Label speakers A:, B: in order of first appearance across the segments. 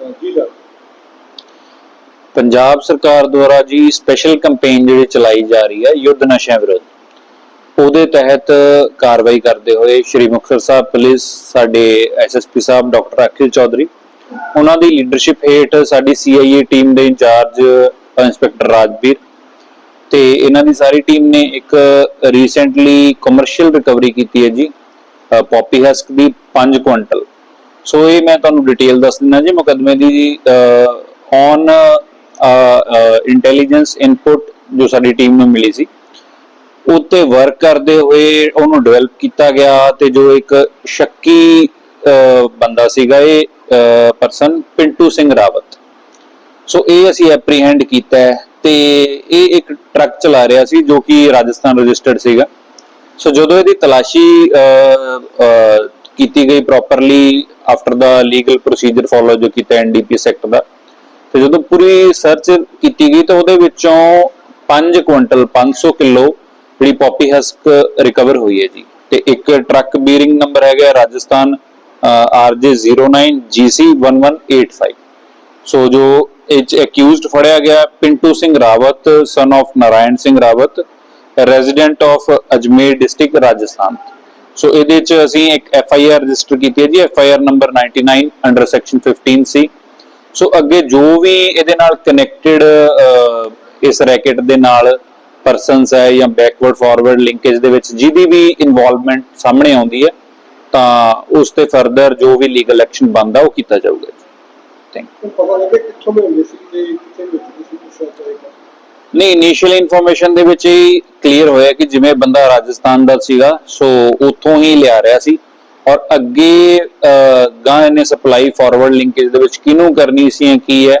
A: ਜੀ ਸਰ
B: ਪੰਜਾਬ ਸਰਕਾਰ ਦੁਆਰਾ ਜੀ ਸਪੈਸ਼ਲ ਕੈਂਪੇਨ ਜਿਹੜੀ ਚਲਾਈ ਜਾ ਰਹੀ ਹੈ, ਯੁੱਧ ਨਸ਼ਿਆਂ ਵਿਰੁੱਧ, ਉਹਦੇ ਤਹਿਤ ਕਾਰਵਾਈ ਕਰਦੇ ਹੋਏ ਸ਼੍ਰੀ ਮੁਕਤਸਰ ਸਾਹਿਬ ਪੁਲਿਸ, ਸਾਡੇ ਐਸਐਸਪੀ ਸਾਹਿਬ, ਡਾਕਟਰ ਅਖਿਲ ਚੌਧਰੀ, ਉਹਨਾਂ ਦੀ ਲੀਡਰਸ਼ਿਪ ਹੇਠ ਸਾਡੀ ਸੀਆਈਏ ਟੀਮ ਦੇ ਇੰਚਾਰਜ ਇੰਸਪੈਕਟਰ ਰਾਜਵੀਰ ਤੇ ਇਹਨਾਂ ਦੀ ਸਾਰੀ ਟੀਮ ਨੇ ਇੱਕ ਰੀਸੈਂਟਲੀ ਕਮਰਸ਼ੀਅਲ ਰਿਕਵਰੀ ਕੀਤੀ ਹੈ ਜੀ ਪੌਪੀ ਹਸਕ ਦੀ 5 ਕੁਇੰਟਲ। ਸੋ ਇਹ ਮੈਂ ਤੁਹਾਨੂੰ ਡਿਟੇਲ ਦੱਸ ਦਿੰਦਾ ਜੀ, ਮੁਕਦਮੇ ਦੀ ਔਨ ਇੰਟੈਲੀਜੈਂਸ ਇਨਪੁਟ ਜੋ ਸਾਡੀ ਟੀਮ ਨੂੰ ਮਿਲੀ ਸੀ, ਉੱਤੇ ਵਰਕ ਕਰਦੇ ਹੋਏ ਉਹਨੂੰ ਡਿਵੈਲਪ ਕੀਤਾ ਗਿਆ ਤੇ ਜੋ ਇੱਕ ਸ਼ੱਕੀ ਬੰਦਾ ਸੀਗਾ ਇਹ ਪਰਸਨ ਪਿੰਟੂ ਸਿੰਘ ਰਾਵਤ। ਸੋ ਇਹ ਅਸੀਂ ਐਪਰੀਹੈਂਡ ਕੀਤਾ ਹੈ ਤੇ ਇਹ ਇੱਕ ਟਰੱਕ ਚਲਾ ਰਿਹਾ ਸੀ ਜੋ ਕਿ ਰਾਜਸਥਾਨ ਰਜਿਸਟਰਡ ਸੀਗਾ। ਸੋ ਜਦੋਂ ਇਹਦੀ ਤਲਾਸ਼ੀ ਕੀਤੀ ਗਈ properly after the legal procedure follow ਜੋ ਕੀਤਾ ਐਨਡੀਪੀਐਸ ਐਕਟ ਦਾ। ਤੇ ਜਦੋਂ ਪੂਰੀ ਸਰਚ ਕੀਤੀ ਗਈ ਤਾਂ ਉਹਦੇ ਵਿੱਚੋਂ 5 ਕੁਇੰਟਲ 500 ਕਿਲੋ ਜਿਹੜੀ ਪੌਪੀ ਹਸਕ ਰਿਕਵਰ ਹੋਈ ਹੈ ਜੀ। ਤੇ ਇੱਕ ਟਰੱਕ ਬੀਰਿੰਗ ਨੰਬਰ ਹੈਗਾ ਰਾਜਸਥਾਨ RJ09GC1185 ਸੋ ਜੋ ਇਹ ਅਕਿਊਜ਼ਡ ਫੜਿਆ ਗਿਆ Pintu Singh Rawat son of Narayan Singh Rawat resident of Ajmer district Rajasthan. So ਇਹਦੇ ਚ ਅਸੀਂ ਇੱਕ ਐਫ ਆਈ ਆਰ ਰਜਿਸਟਰ ਕੀਤੀ ਹੈ ਜੀ F I R number 99 under section 15 C so ਅੱਗੇ ਜੋ ਵੀ ਇਹਦੇ ਨਾਲ ਕਨੈਕਟਡ ਇਸ ਰੈਕੇਟ ਦੇ ਨਾਲ ਪਰਸਨਸ ਹੈ ਜਾਂ ਬੈਕਵਰਡ ਫਾਰਵਰਡ ਲਿੰਕੇਜ ਦੇ ਵਿੱਚ ਜਿਹਦੀ ਵੀ ਇਨਵੋਲਵਮੈਂਟ ਸਾਹਮਣੇ ਆਉਂਦੀ ਹੈ, ਤਾਂ ਉਸ ਤੇ ਫਰਦਰ ਜੋ ਵੀ ਲੀਗਲ ਐਕਸ਼ਨ ਬਣਦਾ ਉਹ ਕੀਤਾ ਜਾਊਗਾ ਥੈਂਕ
A: ਉਹ ਪਤਾ ਲੱਗੇ ਕਿੱਥੋਂ ਮਿਲਦੇ ਸੀ ਤੇ ਕਿੱਥੇ ਵੇਚਦੇ ਸੀ ਕੁਛ
B: ਨਹੀਂ ਇਨੀਸ਼ੀਅਲ ਇਨਫੋਰਮੇਸ਼ਨ ਦੇ ਵਿੱਚ ਹੀ ਕਲੀਅਰ ਹੋਇਆ ਕਿ ਜਿਵੇਂ ਬੰਦਾ ਰਾਜਸਥਾਨ ਦਾ ਸੀਗਾ ਸੋ ਉੱਥੋਂ ਹੀ ਲਿਆ ਰਿਹਾ ਸੀ। ਔਰ ਅੱਗੇ ਗਾਂ ਇਹਨੇ ਸਪਲਾਈ ਫਾਰਵਰਡ ਲਿੰਕੇਜ ਦੇ ਵਿੱਚ ਕਿਹਨੂੰ ਕਰਨੀ ਸੀ ਕੀ ਹੈ,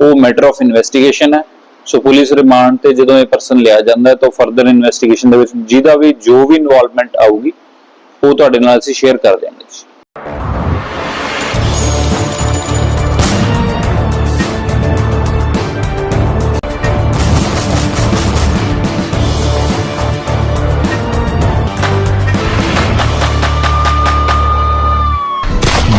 B: ਉਹ ਮੈਟਰ ਆਫ ਇਨਵੈਸਟੀਗੇਸ਼ਨ ਹੈ। ਸੋ ਪੁਲਿਸ ਰਿਮਾਂਡ ਤੇ ਜਦੋਂ ਇਹ ਪਰਸਨ ਲਿਆ ਜਾਂਦਾ ਤਾਂ ਫਰਦਰ ਇਨਵੈਸਟੀਗੇਸ਼ਨ ਦੇ ਵਿੱਚ ਜਿਹਦਾ ਵੀ ਜੋ ਵੀ ਇਨਵੋਲਵਮੈਂਟ ਆਊਗੀ, ਉਹ ਤੁਹਾਡੇ ਨਾਲ ਅਸੀਂ ਸ਼ੇਅਰ ਕਰ ਦਿਆਂਗੇ।